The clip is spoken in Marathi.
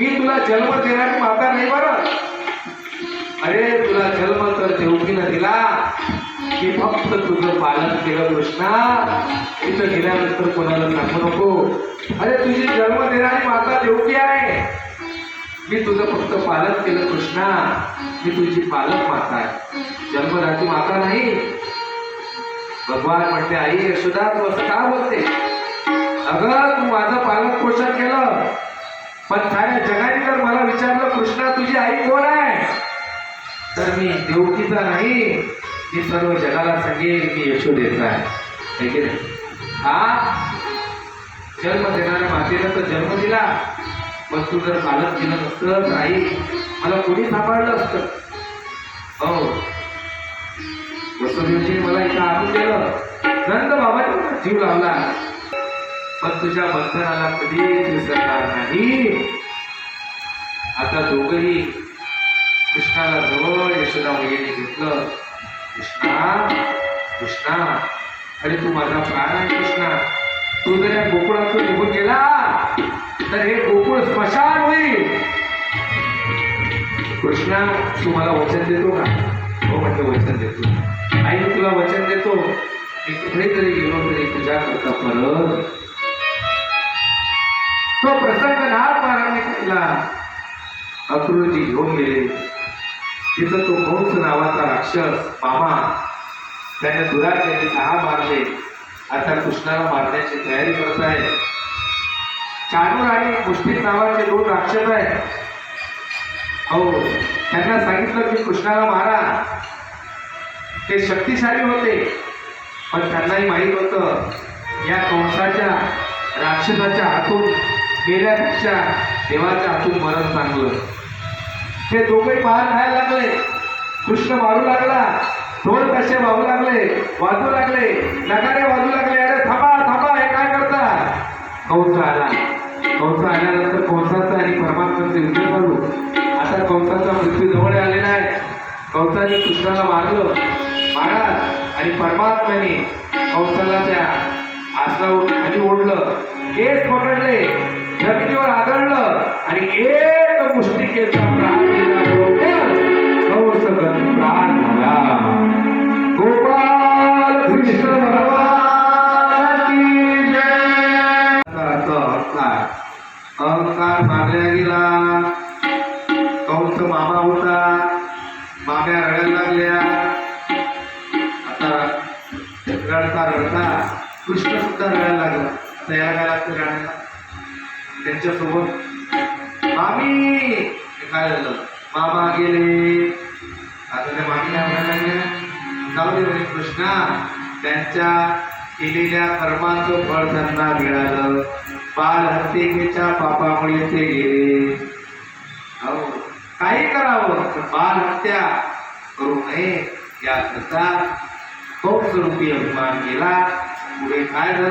मी तुला जन्म देणारी माता नाही बरं? अरे तुला जन्म तर देवकीनं दिला. की फक्त तुझं पालन केलं कृष्णा. तिथं गेल्यानंतर कोणाला सांगू नको. अरे तुझी जन्म देणारी माता देवकी आहे. मी तुझं फक्त पालन केलं कृष्णा. मी तुझी पालक माता आहे जन्मदाती माता नाही. भगवान म्हणते आई यशोदा तू असं का बोलते अगं तू माझं पालन पोषण केलं पण साऱ्या जगाने जर मला विचारलं कृष्णा तुझी आई कोण आहे तर मी देवकीचा नाही मी सर्व जगाला सांगेल मी यशोदेचा आहे. की नाही? हा? जन्म देणाऱ्या मातेनं तर जन्म दिला. पण तू जर पालन केलं नसतं नाही. मला कोणी सांभाळलं असतं? हो. वसुदेवजी मला इथं आणून दिलं नंद बाबाने जीव लावला. पण तुझ्या बंधनाला कधीच विसरणार नाही. आता दोघही कृष्णाला जवळ यशोदा वहिनी घेतलं. कृष्णा कृष्णा अरे तू माझा प्राण आहे कृष्णा. तू जर या गोकुळातून निघून गेला तर हे गोकुळ स्मशान होईल. कृष्णा तू मला वचन देतो का? हो म्हणजे वचन देतो. आई मी तुला वचन देतो. मी कुठे तरी गेलो तरी तुझ्या करता परत. तो प्रसंग नाथ महाराजांनी केला अक्रूरजी घेऊन गेले. तिथं तो कंस नावाचा राक्षस मामा त्याने दुराचे सहा मारले. आता कृष्णाला मारण्याची तयारी करत आहे. चाणूर आणि मुष्टिक नावाचे दोन राक्षस आहेत. हो त्यांना सांगितलं की कृष्णाला मारा. ते शक्तिशाली होते पण त्यांनाही माहीत होतं या कंसाच्या राक्षसाच्या हातून गेल्यापेक्षा देवाच्या हातून मरण चांगलं. हे दोघे पाहत राहायला लागले. कृष्ण मारू लागला. ढोल कसे वाहू लागले. वाजू लागले. नकारे वाजू लागले. अरे थांबा थांबा. हे काय करता? कंस आला कंस आल्यानंतर कंसाचा आणि परमात्माचे युद्ध करू. आता कंसाचा मृत्यू जवळ आलेला आहे. कंसाने कृष्णाला मारलं. मारा आणि परमात्म्याने कंसाला त्या आसनावर खाली ओढलं. केस पकडले. जमिनीवर आदळलं. आणि एक मुष्टिकेचा प्राण रडता रडता कृष्ण सुद्धा रडायला लागला. तयार काय लागतं रडायला त्यांच्यासोबत मामी! काय झालं? मामा गेले. आता त्या मामी आम्हाला जाऊ दे कृष्णा. त्यांच्या केलेल्या कर्माचं फळ त्यांना मिळालं. बाल हत्येच्या पापामुळे ते गेले. अहो काही करावं. बाल हत्या करू नये. याकरता खूप स्वरूपी अभिमान केला पुढे काय झालं